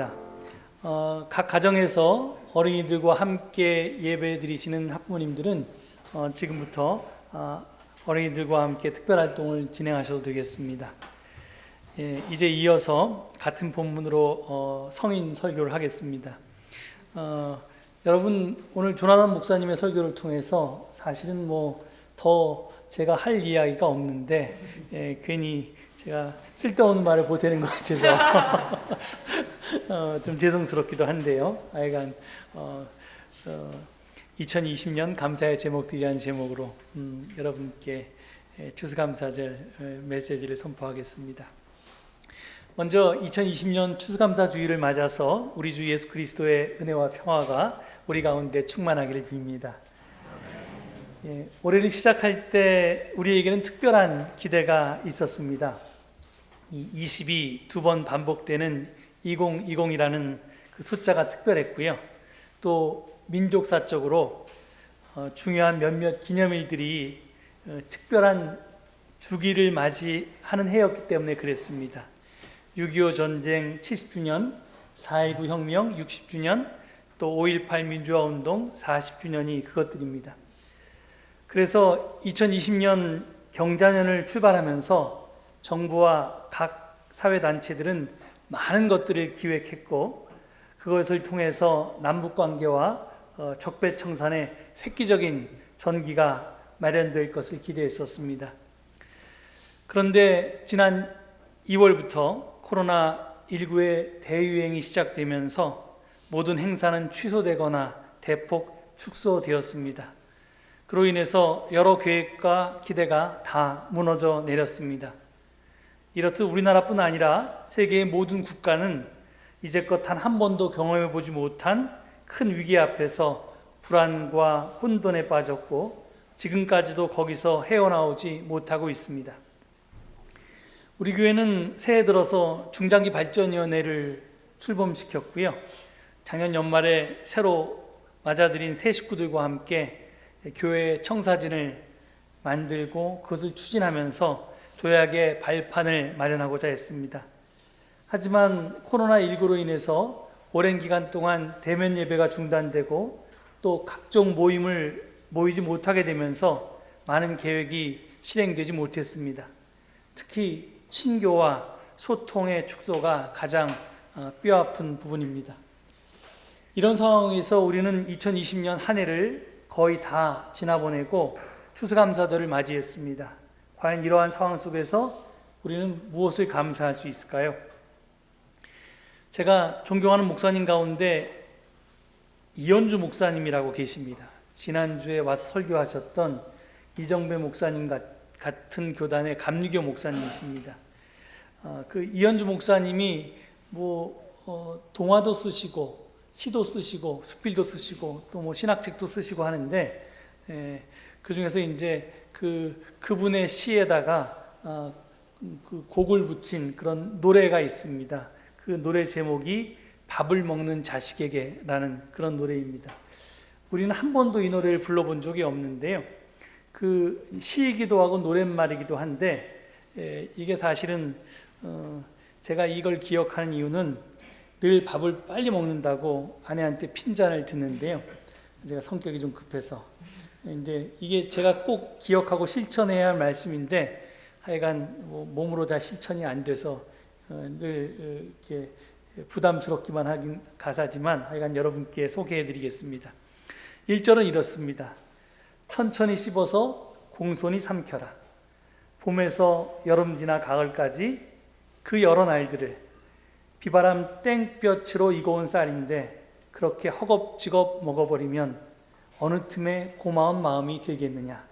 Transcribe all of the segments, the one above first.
축복합니다. 어, 각 가정에서 어린이들과 함께 예배 드리시는 학부모님들은 어, 지금부터 어, 어린이들과 함께 특별 활동을 진행하셔도 되겠습니다. 예, 이제 이어서 같은 본문으로 어, 성인 설교를 하겠습니다. 어, 여러분 오늘 조나단 목사님의 설교를 통해서 사실은 뭐 더 제가 할 이야기가 없는데 예, 괜히 제가 쓸데없는 말을 보태는 것 같아서 어, 좀 죄송스럽기도 한데요. 하여간 어, 어, 2020년 감사의 제목들이라는 제목으로 음, 여러분께 예, 추수감사절 어, 메시지를 선포하겠습니다. 먼저 2020년 추수감사주의를 맞아서 우리 주 예수 그리스도의 은혜와 평화가 우리 가운데 충만하기를 빕니다. 예, 올해를 시작할 때 우리에게는 특별한 기대가 있었습니다. 이 20이 두번 반복되는 2020이라는 그 숫자가 특별했고요. 또 민족사적으로 어, 중요한 몇몇 기념일들이 어, 특별한 주기를 맞이하는 해였기 때문에 그랬습니다. 6.25 전쟁 70주년, 4.19 혁명 60주년, 또 5.18 민주화 운동 40주년이 그것들입니다. 그래서 2020년 경자년을 출발하면서 정부와 각 사회단체들은 많은 것들을 기획했고 그것을 통해서 남북 관계와 어, 적배청산의 획기적인 전기가 마련될 것을 기대했었습니다. 그런데 지난 2월부터 코로나19의 대유행이 시작되면서 모든 행사는 취소되거나 대폭 축소되었습니다. 그로 인해서 여러 계획과 기대가 다 무너져 내렸습니다. 이렇듯 우리나라뿐 아니라 세계의 모든 국가는 이제껏 단 한 번도 경험해 보지 못한 큰 위기 앞에서 불안과 혼돈에 빠졌고 지금까지도 거기서 헤어나오지 못하고 있습니다. 우리 교회는 새해 들어서 중장기 발전위원회를 출범시켰고요. 작년 연말에 새로 맞아들인 새 식구들과 함께 교회 청사진을 만들고 그것을 추진하면서 도약의 발판을 마련하고자 했습니다. 하지만 코로나19로 인해서 오랜 기간 동안 대면 예배가 중단되고 또 각종 모임을 모이지 못하게 되면서 많은 계획이 실행되지 못했습니다. 특히 친교와 소통의 축소가 가장 어, 뼈아픈 부분입니다. 이런 상황에서 우리는 2020년 한 해를 거의 다 지나보내고 추수감사절을 맞이했습니다. 과연 이러한 상황 속에서 우리는 무엇을 감사할 수 있을까요? 제가 존경하는 목사님 가운데 이현주 목사님이라고 계십니다. 지난주에 와서 설교하셨던 이정배 목사님 같은 교단의 감리교 목사님이십니다. 어, 그 이현주 목사님이 뭐 어, 동화도 쓰시고 시도 쓰시고 수필도 쓰시고 또 뭐 신학책도 쓰시고 하는데 에, 그 중에서 이제 그 그분의 시에다가 어, 그 곡을 붙인 그런 노래가 있습니다. 그 노래 제목이 밥을 먹는 자식에게라는 그런 노래입니다. 우리는 한 번도 이 노래를 불러본 적이 없는데요. 그 시이기도 하고 노랫말이기도 한데 에, 이게 사실은 어, 제가 이걸 기억하는 이유는 늘 밥을 빨리 먹는다고 아내한테 핀잔을 듣는데요. 제가 성격이 좀 급해서 이제 이게 제가 꼭 기억하고 실천해야 할 말씀인데 하여간 뭐 몸으로 다 실천이 안 돼서 어, 늘 어, 이렇게 부담스럽기만 하긴 가사지만 하여간 여러분께 소개해 드리겠습니다. 1절은 이렇습니다. 천천히 씹어서 공손히 삼켜라. 봄에서 여름 지나 가을까지 그 여러 날들을 비바람 땡볕으로 익어온 쌀인데 그렇게 허겁지겁 먹어버리면 어느 틈에 고마운 마음이 들겠느냐.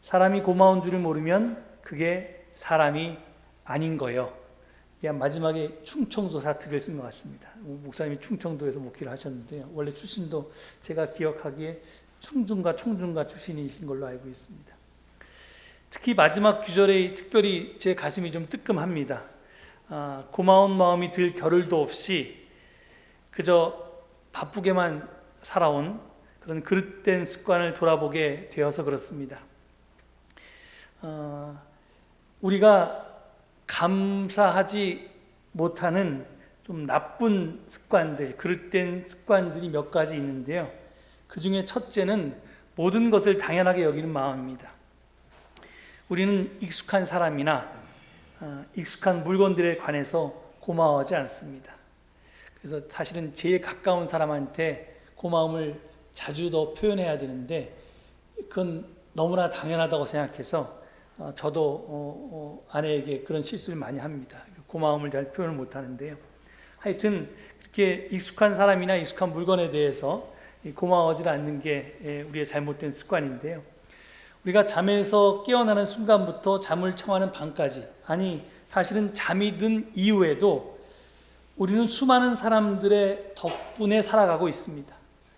사람이 고마운 줄을 모르면 그게 사람이 아닌 거예요. 마지막에 충청도 사투리를 쓴 것 같습니다. 목사님이 충청도에서 목회를 하셨는데요. 원래 출신도 제가 기억하기에 충중과 총중과 출신이신 걸로 알고 있습니다. 특히 마지막 구절에 특별히 제 가슴이 좀 뜨끔합니다. 아, 고마운 마음이 들 겨를도 없이 그저 바쁘게만 살아온 그런 그릇된 습관을 돌아보게 되어서 그렇습니다. 어, 우리가 감사하지 못하는 좀 나쁜 습관들, 그릇된 습관들이 몇 가지 있는데요. 그 중에 첫째는 모든 것을 당연하게 여기는 마음입니다. 우리는 익숙한 사람이나 어, 익숙한 물건들에 관해서 고마워하지 않습니다. 그래서 사실은 제일 가까운 사람한테 고마움을 자주 더 표현해야 되는데 그건 너무나 당연하다고 생각해서 어, 저도 어, 어, 아내에게 그런 실수를 많이 합니다. 고마움을 잘 표현을 못 하는데요. 하여튼 그렇게 익숙한 사람이나 익숙한 물건에 대해서 고마워하지 않는 게 예, 우리의 잘못된 습관인데요. 우리가 잠에서 깨어나는 순간부터 잠을 청하는 밤까지, 아니 사실은 잠이 든 이후에도 우리는 수많은 사람들의 덕분에 살아가고 있습니다.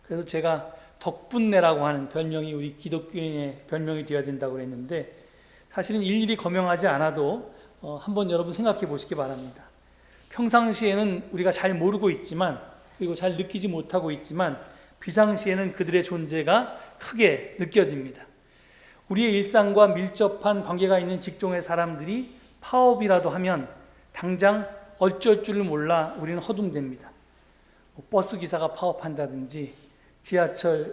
그래서 제가 덕분내라고 하는 별명이 우리 기독교인의 별명이 되어야 된다고 그랬는데 사실은 일일이 거명하지 않아도 어, 한번 여러분 생각해 보시기 바랍니다. 평상시에는 우리가 잘 모르고 있지만 그리고 잘 느끼지 못하고 있지만 비상시에는 그들의 존재가 크게 느껴집니다. 우리의 일상과 밀접한 관계가 있는 직종의 사람들이 파업이라도 하면 당장 어쩔 줄을 몰라 우리는 허둥댑니다. 뭐 버스 기사가 파업한다든지 지하철이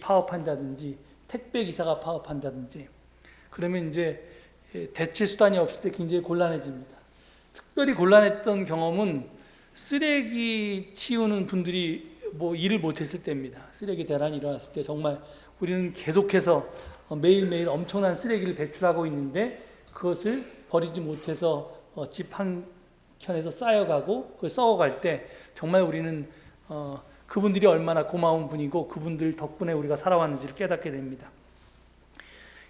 파업한다든지 택배 기사가 파업한다든지 그러면 이제 대체 수단이 없을 때 굉장히 곤란해집니다. 특별히 곤란했던 경험은 쓰레기 치우는 분들이 뭐 일을 못했을 때입니다. 쓰레기 대란이 일어났을 때 정말 우리는 계속해서 매일매일 엄청난 쓰레기를 배출하고 있는데 그것을 버리지 못해서 어, 집 한 켠에서 쌓여가고 그걸 썩어갈 때 정말 우리는 어, 그분들이 얼마나 고마운 분이고 그분들 덕분에 우리가 살아왔는지를 깨닫게 됩니다.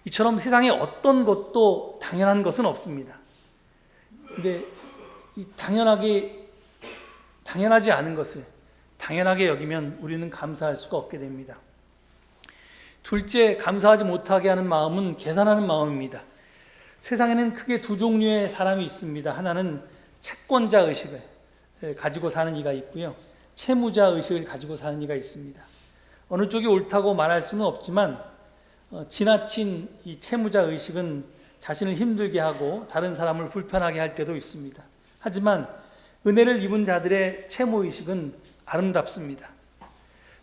이처럼 세상에 어떤 것도 당연한 것은 없습니다. 근데 이 당연하게 당연하지 않은 것을 당연하게 여기면 우리는 감사할 수가 없게 됩니다. 둘째, 감사하지 못하게 하는 마음은 계산하는 마음입니다. 세상에는 크게 두 종류의 사람이 있습니다. 하나는 채권자 의식을 가지고 사는 이가 있고요. 채무자 의식을 가지고 사는 이가 있습니다. 어느 쪽이 옳다고 말할 수는 없지만 어, 지나친 이 채무자 의식은 자신을 힘들게 하고 다른 사람을 불편하게 할 때도 있습니다. 하지만 은혜를 입은 자들의 채무 의식은 아름답습니다.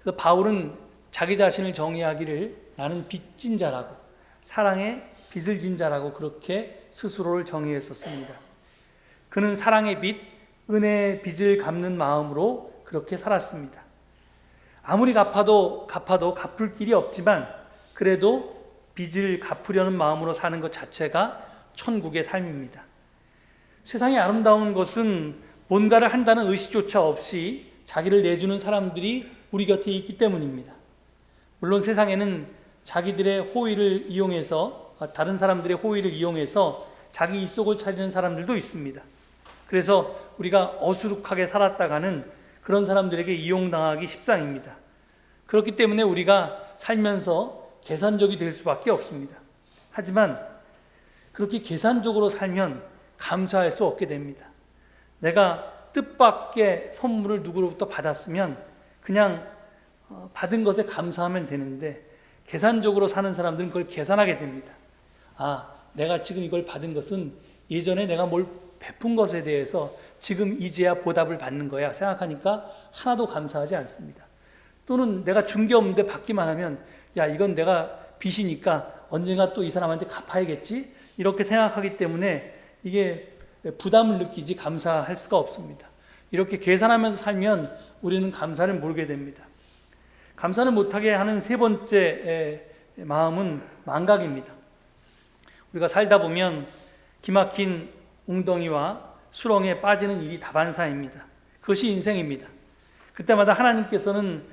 그래서 바울은 자기 자신을 정의하기를 나는 빚진 자라고 사랑의 빚을 진 자라고 그렇게 스스로를 정의했었습니다. 그는 사랑의 빚, 은혜의 빚을 갚는 마음으로 그렇게 살았습니다. 아무리 갚아도 갚아도 갚을 길이 없지만 그래도 빚을 갚으려는 마음으로 사는 것 자체가 천국의 삶입니다. 세상이 아름다운 것은 뭔가를 한다는 의식조차 없이 자기를 내주는 사람들이 우리 곁에 있기 때문입니다. 물론 세상에는 자기들의 호의를 이용해서 아, 다른 사람들의 호의를 이용해서 자기 이속을 차리는 사람들도 있습니다. 그래서 우리가 어수룩하게 살았다가는 그런 사람들에게 이용당하기 십상입니다. 그렇기 때문에 우리가 살면서 계산적이 될 수밖에 없습니다. 하지만 그렇게 계산적으로 살면 감사할 수 없게 됩니다. 내가 뜻밖의 선물을 누구로부터 받았으면 그냥 어, 받은 것에 감사하면 되는데 계산적으로 사는 사람들은 그걸 계산하게 됩니다. 아, 내가 지금 이걸 받은 것은 예전에 내가 뭘 베푼 것에 대해서 지금 이제야 보답을 받는 거야 생각하니까 하나도 감사하지 않습니다. 또는 내가 준 게 없는데 받기만 하면 야, 이건 내가 빚이니까 언젠가 또 이 사람한테 갚아야겠지? 이렇게 생각하기 때문에 이게 부담을 느끼지 감사할 수가 없습니다. 이렇게 계산하면서 살면 우리는 감사를 모르게 됩니다. 감사를 못하게 하는 세 번째 마음은 망각입니다. 우리가 살다 보면 기막힌 웅덩이와 수렁에 빠지는 일이 다반사입니다. 그것이 인생입니다. 그때마다 하나님께서는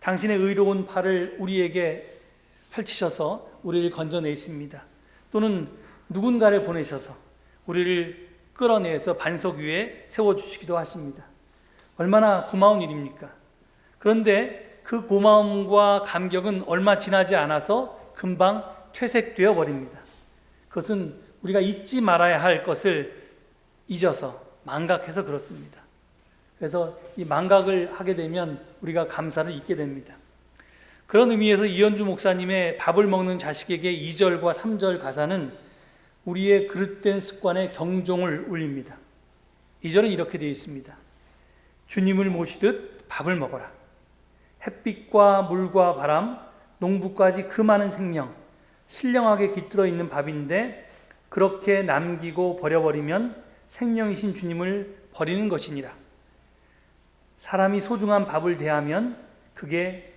당신의 의로운 팔을 우리에게 펼치셔서 우리를 건져내십니다. 또는 누군가를 보내셔서 우리를 끌어내서 반석 위에 세워주시기도 하십니다. 얼마나 고마운 일입니까? 그런데 그 고마움과 감격은 얼마 지나지 않아서 금방 퇴색되어 버립니다. 그것은 우리가 잊지 말아야 할 것을 잊어서 망각해서 그렇습니다. 그래서 이 망각을 하게 되면 우리가 감사를 잊게 됩니다. 그런 의미에서 이현주 목사님의 밥을 먹는 자식에게 2절과 3절 가사는 우리의 그릇된 습관에 경종을 울립니다. 2절은 이렇게 되어 있습니다. 주님을 모시듯 밥을 먹어라. 햇빛과 물과 바람, 농부까지 그 많은 생명, 신령하게 깃들어 있는 밥인데 그렇게 남기고 버려버리면 생명이신 주님을 버리는 것이니라. 사람이 소중한 밥을 대하면 그게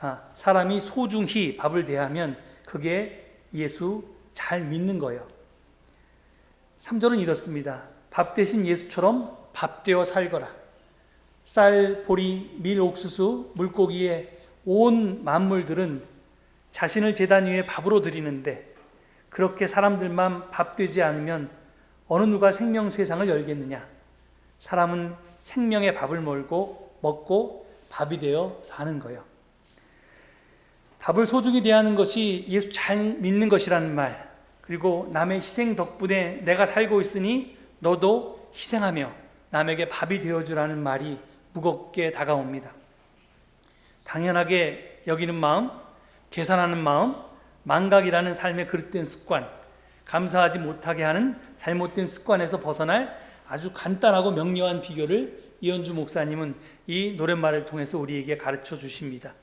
아, 사람이 소중히 밥을 대하면 그게 예수 잘 믿는 거예요. 3절은 이렇습니다. 밥 대신 예수처럼 밥 되어 살거라. 쌀, 보리, 밀, 옥수수, 물고기의 온 만물들은 자신을 제단 위에 밥으로 드리는데 그렇게 사람들만 밥 되지 않으면 어느 누가 생명 세상을 열겠느냐? 사람은 생명의 밥을 몰고 먹고 밥이 되어 사는 거예요. 밥을 소중히 대하는 것이 예수 잘 믿는 것이라는 말, 그리고 남의 희생 덕분에 내가 살고 있으니 너도 희생하며 남에게 밥이 되어주라는 말이 무겁게 다가옵니다. 당연하게 여기는 마음, 계산하는 마음, 망각이라는 삶의 그릇된 습관, 감사하지 못하게 하는 잘못된 습관에서 벗어날 아주 간단하고 명료한 비결을 이현주 목사님은 이 노랫말을 통해서 우리에게 가르쳐 주십니다.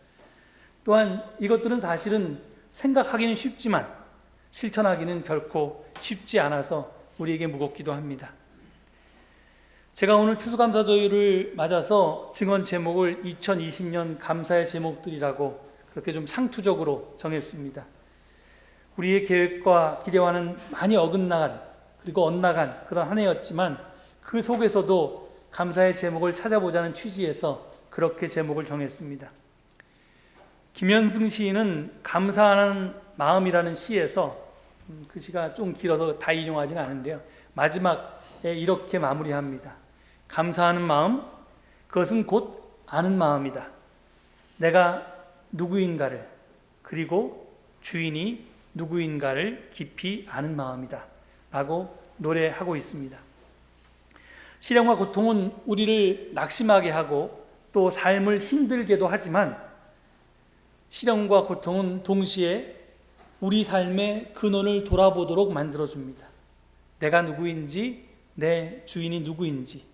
또한 이것들은 사실은 생각하기는 쉽지만 실천하기는 결코 쉽지 않아서 우리에게 무겁기도 합니다. 제가 오늘 추수감사조율을 맞아서 증언 제목을 2020년 감사의 제목들이라고 그렇게 좀 상투적으로 정했습니다. 우리의 계획과 기대와는 많이 어긋나간 그리고 엇나간 그런 한 해였지만 그 속에서도 감사의 제목을 찾아보자는 취지에서 그렇게 제목을 정했습니다. 김현승 시인은 감사하는 마음이라는 시에서 음, 그 시가 좀 길어서 다 인용하지는 않은데요. 마지막에 이렇게 마무리합니다. 감사하는 마음, 그것은 곧 아는 마음이다. 내가 누구인가를, 그리고 주인이 누구인가를 깊이 아는 마음이다. 라고 노래하고 있습니다. 시련과 고통은 우리를 낙심하게 하고 또 삶을 힘들게도 하지만 시련과 고통은 동시에 우리 삶의 근원을 돌아보도록 만들어줍니다. 내가 누구인지, 내 주인이 누구인지.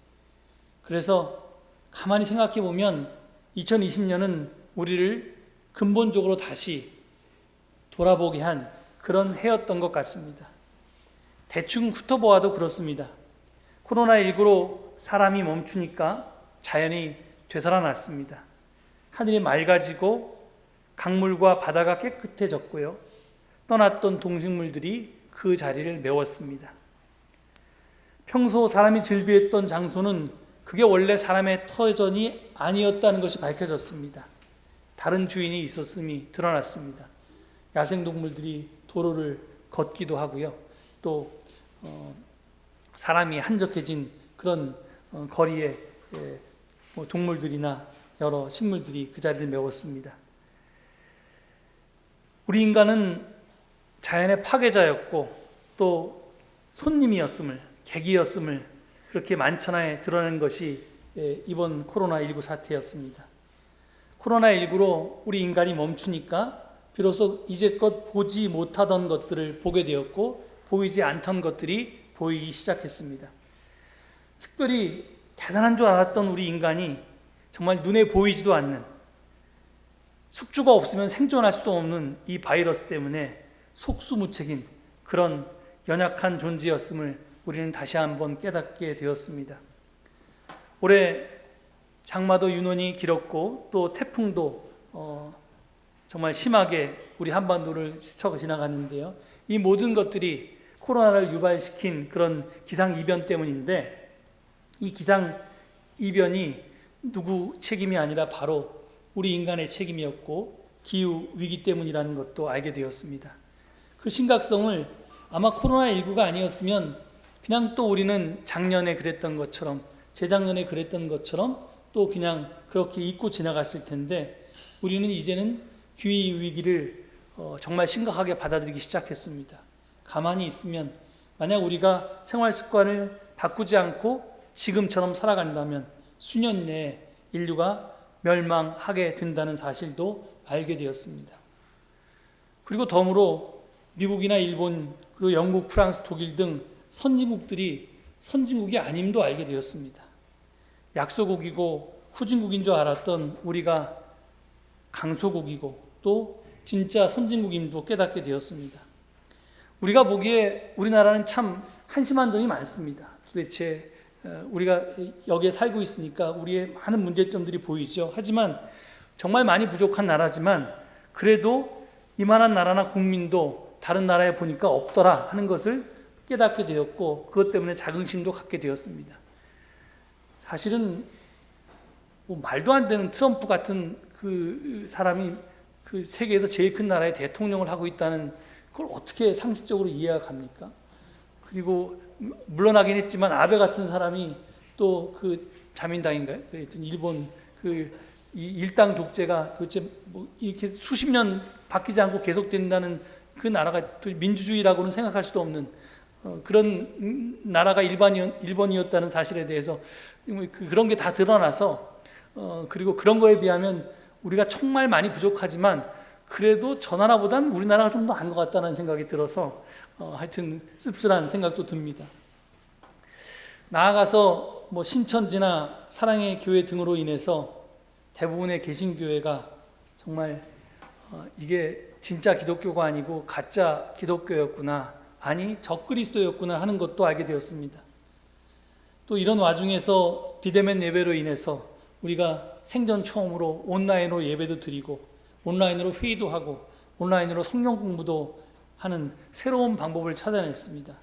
그래서 가만히 생각해 보면 2020년은 우리를 근본적으로 다시 돌아보게 한 그런 해였던 것 같습니다. 대충 훑어보아도 그렇습니다. 코로나19로 사람이 멈추니까 자연이 되살아났습니다. 하늘이 맑아지고 강물과 바다가 깨끗해졌고요. 떠났던 동식물들이 그 자리를 메웠습니다. 평소 사람이 즐비했던 장소는 그게 원래 사람의 터전이 아니었다는 것이 밝혀졌습니다. 다른 주인이 있었음이 드러났습니다. 야생동물들이 도로를 걷기도 하고요. 또 어, 사람이 한적해진 그런 어, 거리에 예, 뭐 동물들이나 여러 식물들이 그 자리를 메웠습니다. 우리 인간은 자연의 파괴자였고 또 손님이었음을, 객이었음을 그렇게 만천하에 드러낸 것이 예, 이번 코로나19 사태였습니다. 코로나19로 우리 인간이 멈추니까 비로소 이제껏 보지 못하던 것들을 보게 되었고 보이지 않던 것들이 보이기 시작했습니다. 특별히 대단한 줄 알았던 우리 인간이 정말 눈에 보이지도 않는 숙주가 없으면 생존할 수도 없는 이 바이러스 때문에 속수무책인 그런 연약한 존재였음을 우리는 다시 한번 깨닫게 되었습니다. 올해 장마도 유난히 길었고 또 태풍도 어 정말 심하게 우리 한반도를 스쳐 지나갔는데요. 이 모든 것들이 코로나를 유발시킨 그런 기상 이변 때문인데 이 기상 이변이 누구 책임이 아니라 바로 우리 인간의 책임이었고 기후 위기 때문이라는 것도 알게 되었습니다. 그 심각성을 아마 코로나19가 아니었으면 그냥 또 우리는 작년에 그랬던 것처럼 재작년에 그랬던 것처럼 또 그냥 그렇게 잊고 지나갔을 텐데 우리는 이제는 기후 위기를 어, 정말 심각하게 받아들이기 시작했습니다. 가만히 있으면 만약 우리가 생활 습관을 바꾸지 않고 지금처럼 살아간다면 수년 내에 인류가 멸망하게 된다는 사실도 알게 되었습니다. 그리고 덤으로 미국이나 일본 그리고 영국, 프랑스, 독일 등 선진국들이 선진국이 아님도 알게 되었습니다. 약소국이고 후진국인 줄 알았던 우리가 강소국이고 또 진짜 선진국임도 깨닫게 되었습니다. 우리가 보기에 우리나라는 참 한심한 점이 많습니다. 도대체 어, 우리가 여기에 살고 있으니까 우리의 많은 문제점들이 보이죠. 하지만 정말 많이 부족한 나라지만 그래도 이만한 나라나 국민도 다른 나라에 보니까 없더라 하는 것을 깨닫게 되었고 그것 때문에 자긍심도 갖게 되었습니다. 사실은 뭐 말도 안 되는 트럼프 같은 그 사람이 그 세계에서 제일 큰 나라의 대통령을 하고 있다는 그걸 어떻게 상식적으로 이해가 갑니까? 그리고 물러나긴 했지만 아베 같은 사람이 또 그 자민당인가요? 그 하여튼 일본 그이 일당 독재가 도대체 뭐 이렇게 수십 년 바뀌지 않고 계속된다는 그 나라가 또 민주주의라고는 생각할 수도 없는 어, 그런 나라가 일반이었, 일본이었다는 사실에 대해서 그- 그런 게 다 드러나서 어, 그리고 그런 거에 비하면 우리가 정말 많이 부족하지만 그래도 저 나라보단 우리나라가 좀 더 나은 것 같다는 생각이 들어서 어, 하여튼 씁쓸한 생각도 듭니다. 나아가서 뭐 신천지나 사랑의 교회 등으로 인해서 대부분의 개신교회가 정말 어, 이게 진짜 기독교가 아니고 가짜 기독교였구나 아니 적그리스도였구나 하는 것도 알게 되었습니다. 또 이런 와중에서 비대면 예배로 인해서 우리가 생전 처음으로 온라인으로 예배도 드리고 온라인으로 회의도 하고 온라인으로 성경 공부도 하는 새로운 방법을 찾아냈습니다.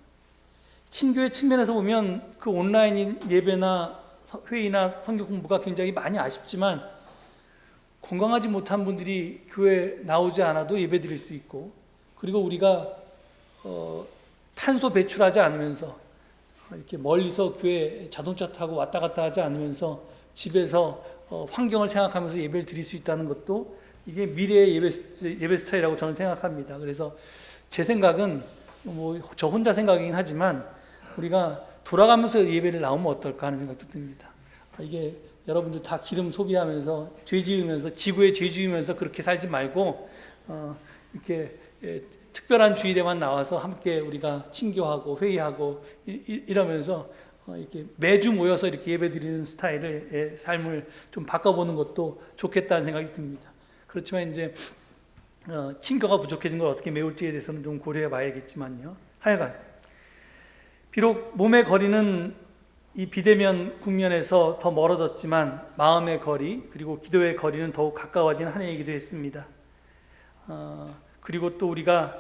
친교의 측면에서 보면 그 온라인 예배나 서- 회의나 성경 공부가 굉장히 많이 아쉽지만 건강하지 못한 분들이 교회 나오지 않아도 예배 드릴 수 있고 그리고 우리가 어, 탄소 배출하지 않으면서 이렇게 멀리서 교회 자동차 타고 왔다 갔다 하지 않으면서 집에서 어, 환경을 생각하면서 예배를 드릴 수 있다는 것도 이게 미래의 예배, 스- 예배 스타일이라고 저는 생각합니다. 그래서 제 생각은 뭐 저 혼자 생각이긴 하지만 우리가 돌아가면서 예배를 나오면 어떨까 하는 생각도 듭니다. 아, 이게 여러분들 다 기름 소비하면서 죄 지으면서 지구에 죄 지으면서 그렇게 살지 말고 어, 이렇게 예, 특별한 주일에만 나와서 함께 우리가 친교하고 회의하고 이, 이, 러면서 어, 이렇게 매주 모여서 이렇게 예배 드리는 스타일의 예, 삶을 좀 바꿔보는 것도 좋겠다는 생각이 듭니다. 그렇지만 이제 어, 친교가 부족해진 걸 어떻게 메울지에 대해서는 좀 고려해 봐야겠지만요. 하여간 비록 몸의 거리는 이 비대면 국면에서 더 멀어졌지만 마음의 거리 그리고 기도의 거리는 더욱 가까워진 한 해이기도 했습니다. 어, 그리고 또 우리가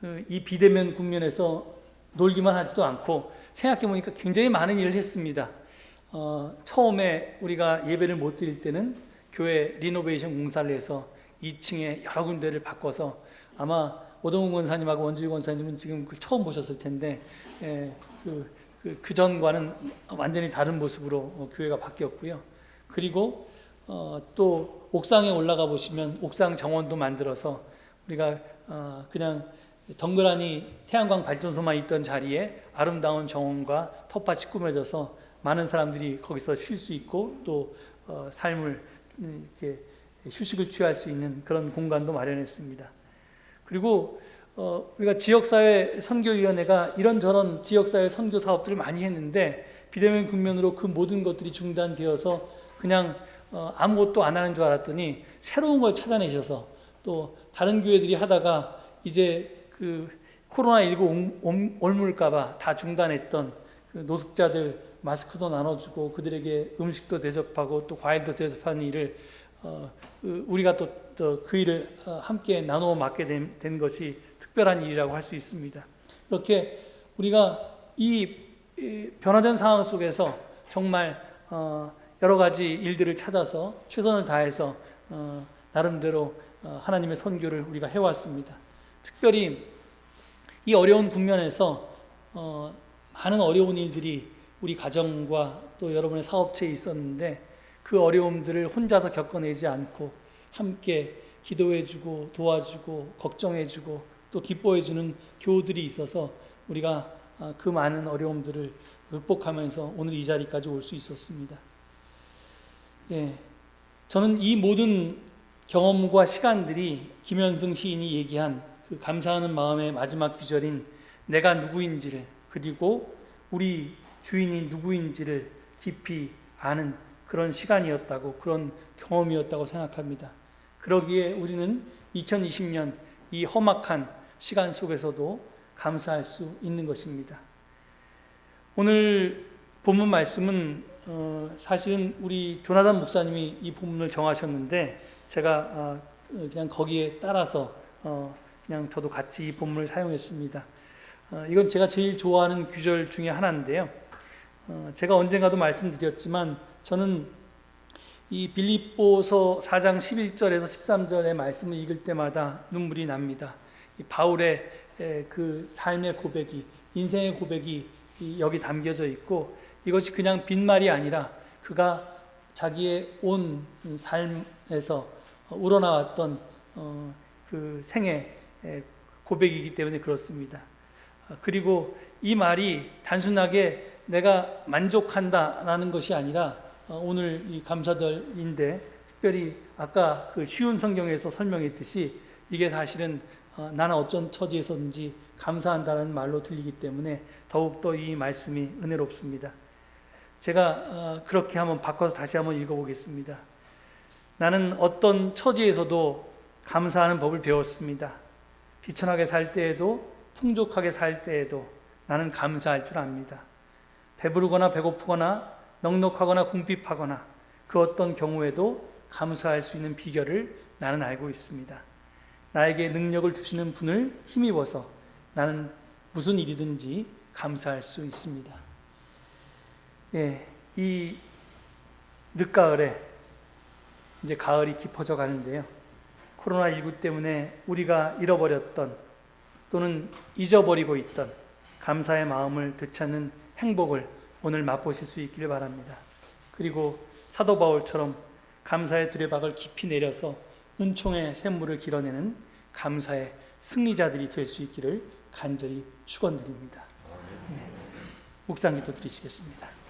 그이 비대면 국면에서 놀기만 하지도 않고 생각해 보니까 굉장히 많은 일을 했습니다. 어, 처음에 우리가 예배를 못 드릴 때는 교회 리노베이션 공사를 해서 2층에 여러 군데를 바꿔서 아마 오동훈 권사님하고 원주희 권사님은 지금 그 처음 보셨을 텐데 예, 그, 그, 그 전과는 완전히 다른 모습으로 어, 교회가 바뀌었고요. 그리고 어, 또 옥상에 올라가 보시면 옥상 정원도 만들어서 우리가 어, 그냥 덩그라니 태양광 발전소만 있던 자리에 아름다운 정원과 텃밭이 꾸며져서 많은 사람들이 거기서 쉴 수 있고 또 어, 삶을 음, 이렇게 휴식을 취할 수 있는 그런 공간도 마련했습니다. 그리고 어, 우리가 지역사회 선교위원회가 이런저런 지역사회 선교 사업들을 많이 했는데 비대면 국면으로 그 모든 것들이 중단되어서 그냥 어, 아무것도 안 하는 줄 알았더니 새로운 걸 찾아내셔서 또 다른 교회들이 하다가 이제 그 코로나19 올물까봐 다 중단했던 그 노숙자들 마스크도 나눠주고 그들에게 음식도 대접하고 또 과일도 대접하는 일을 어, 그 우리가 또 그 일을 어, 함께 나누어 맡게 된, 된 것이 특별한 일이라고 할 수 있습니다. 이렇게 우리가 이, 이 변화된 상황 속에서 정말 어, 여러 가지 일들을 찾아서 최선을 다해서 어, 나름대로 어, 하나님의 선교를 우리가 해왔습니다. 특별히 이 어려운 국면에서 어, 많은 어려운 일들이 우리 가정과 또 여러분의 사업체에 있었는데 그 어려움들을 혼자서 겪어내지 않고 함께 기도해주고 도와주고 걱정해주고 또 기뻐해주는 교우들이 있어서 우리가 아, 그 많은 어려움들을 극복하면서 오늘 이 자리까지 올 수 있었습니다. 예, 저는 이 모든 경험과 시간들이 김현승 시인이 얘기한 그 감사하는 마음의 마지막 귀절인 내가 누구인지를 그리고 우리 주인이 누구인지를 깊이 아는 그런 시간이었다고 그런 경험이었다고 생각합니다. 그러기에 우리는 2020년 이 험악한 시간 속에서도 감사할 수 있는 것입니다. 오늘 본문 말씀은 어, 사실은 우리 조나단 목사님이 이 본문을 정하셨는데 제가 어, 그냥 거기에 따라서 어, 그냥 저도 같이 이 본문을 사용했습니다. 어, 이건 제가 제일 좋아하는 구절 중에 하나인데요. 어, 제가 언젠가도 말씀드렸지만 저는 이 빌립보서 4장 11절에서 13절의 말씀을 읽을 때마다 눈물이 납니다. 이 바울의 에, 그 삶의 고백이 인생의 고백이 이 여기 담겨져 있고 이것이 그냥 빈말이 아니라 그가 자기의 온 삶에서 우러나왔던 어, 그 생애 에, 고백이기 때문에 그렇습니다. 아, 그리고 이 말이 단순하게 내가 만족한다라는 것이 아니라 어, 오늘 이 감사절인데 특별히 아까 그 쉬운 성경에서 설명했듯이 이게 사실은 어, 나는 어떤 처지에서든지 감사한다는 말로 들리기 때문에 더욱더 이 말씀이 은혜롭습니다. 제가 어, 그렇게 한번 바꿔서 다시 한번 읽어보겠습니다. 나는 어떤 처지에서도 감사하는 법을 배웠습니다. 비천하게 살 때에도 풍족하게 살 때에도 나는 감사할 줄 압니다. 배부르거나 배고프거나 넉넉하거나 궁핍하거나 그 어떤 경우에도 감사할 수 있는 비결을 나는 알고 있습니다. 나에게 능력을 주시는 분을 힘입어서 나는 무슨 일이든지 감사할 수 있습니다. 예, 이 늦가을에 이제 가을이 깊어져 가는데요. 코로나19 때문에 우리가 잃어버렸던 또는 잊어버리고 있던 감사의 마음을 되찾는 행복을 오늘 맛보실 수 있기를 바랍니다. 그리고 사도 바울처럼 감사의 두레박을 깊이 내려서 은총의 샘물을 길어내는 감사의 승리자들이 될 수 있기를 간절히 축원드립니다. 네. 묵상 기도 드리시겠습니다.